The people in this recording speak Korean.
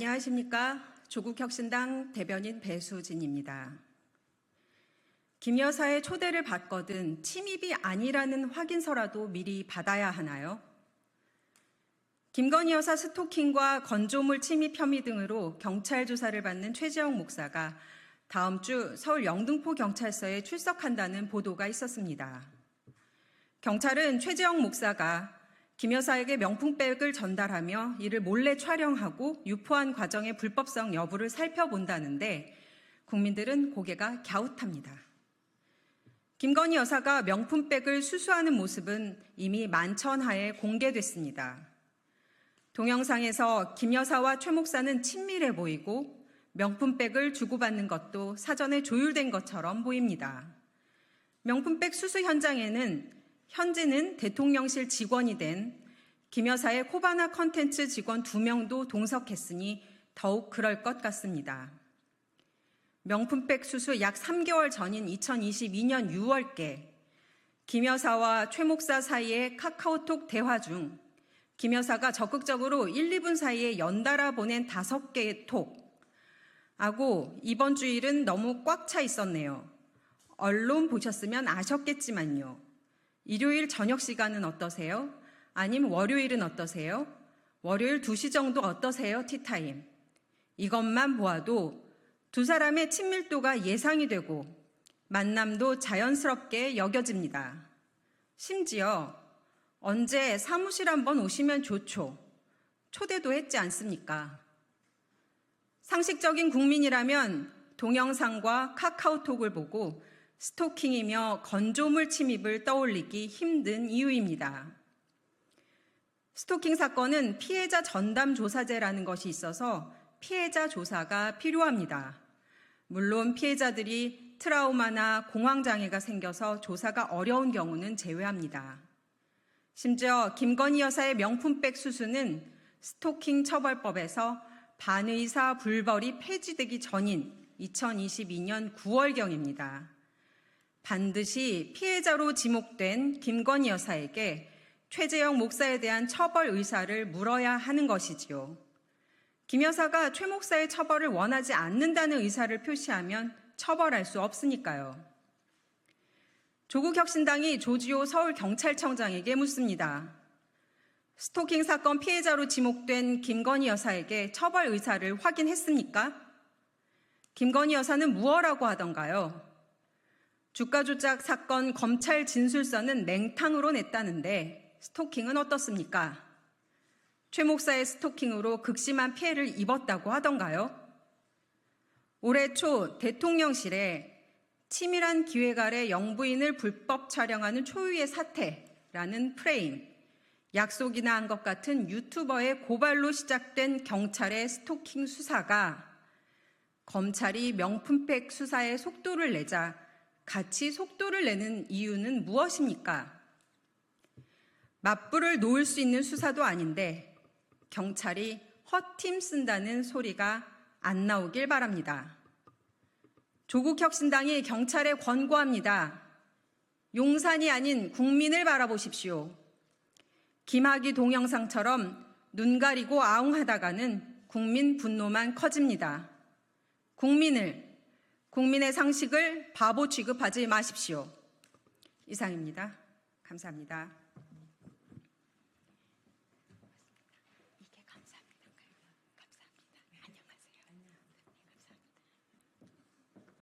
안녕하십니까. 조국혁신당 대변인 배수진입니다. 김 여사의 초대를 받거든 침입이 아니라는 확인서라도 미리 받아야 하나요? 김건희 여사 스토킹과 건조물 침입 혐의 등으로 경찰 조사를 받는 최재형 목사가 다음 주 서울 영등포 경찰서에 출석한다는 보도가 있었습니다. 경찰은 최재형 목사가 김 여사에게 명품백을 전달하며 이를 몰래 촬영하고 유포한 과정의 불법성 여부를 살펴본다는데 국민들은 고개가 갸웃합니다. 김건희 여사가 명품백을 수수하는 모습은 이미 만천하에 공개됐습니다. 동영상에서 김 여사와 최 목사는 친밀해 보이고 명품백을 주고받는 것도 사전에 조율된 것처럼 보입니다. 명품백 수수 현장에는 현재는 대통령실 직원이 된 김 여사의 코바나 컨텐츠 직원 두 명도 동석했으니 더욱 그럴 것 같습니다. 명품백 수수 약 3개월 전인 2022년 6월께 김 여사와 최 목사 사이의 카카오톡 대화 중 김 여사가 적극적으로 1, 2분 사이에 연달아 보낸 다섯 개의 톡. 하고 이번 주일은 너무 꽉 차 있었네요. 언론 보셨으면 아셨겠지만요. 일요일 저녁 시간은 어떠세요? 아님 월요일은 어떠세요? 월요일 2시 정도 어떠세요? 티타임. 이것만 보아도 두 사람의 친밀도가 예상이 되고 만남도 자연스럽게 여겨집니다. 심지어 언제 사무실 한번 오시면 좋죠. 초대도 했지 않습니까? 상식적인 국민이라면 동영상과 카카오톡을 보고 스토킹이며 건조물 침입을 떠올리기 힘든 이유입니다. 스토킹 사건은 피해자 전담 조사제라는 것이 있어서 피해자 조사가 필요합니다. 물론 피해자들이 트라우마나 공황장애가 생겨서 조사가 어려운 경우는 제외합니다. 심지어 김건희 여사의 명품백 수수는 스토킹 처벌법에서 반의사 불벌이 폐지되기 전인 2022년 9월경입니다. 반드시 피해자로 지목된 김건희 여사에게 최재형 목사에 대한 처벌 의사를 물어야 하는 것이지요. 김 여사가 최 목사의 처벌을 원하지 않는다는 의사를 표시하면 처벌할 수 없으니까요. 조국 혁신당이 조지호 서울경찰청장에게 묻습니다. 스토킹 사건 피해자로 지목된 김건희 여사에게 처벌 의사를 확인했습니까? 김건희 여사는 무엇라고 하던가요? 주가 조작 사건 검찰 진술서는 맹탕으로 냈다는데 스토킹은 어떻습니까? 최 목사의 스토킹으로 극심한 피해를 입었다고 하던가요? 올해 초 대통령실에 치밀한 기획 아래 영부인을 불법 촬영하는 초유의 사태라는 프레임, 약속이나 한 것 같은 유튜버의 고발로 시작된 경찰의 스토킹 수사가 검찰이 명품백 수사에 속도를 내자 같이 속도를 내는 이유는 무엇입니까? 맞불을 놓을 수 있는 수사도 아닌데 경찰이 허팀 쓴다는 소리가 안 나오길 바랍니다. 조국 혁신당이 경찰에 권고합니다. 용산이 아닌 국민을 바라보십시오. 김학의 동영상처럼 눈 가리고 아웅하다가는 국민 분노만 커집니다. 국민을, 국민의 상식을 바보 취급하지 마십시오. 이상입니다. 감사합니다.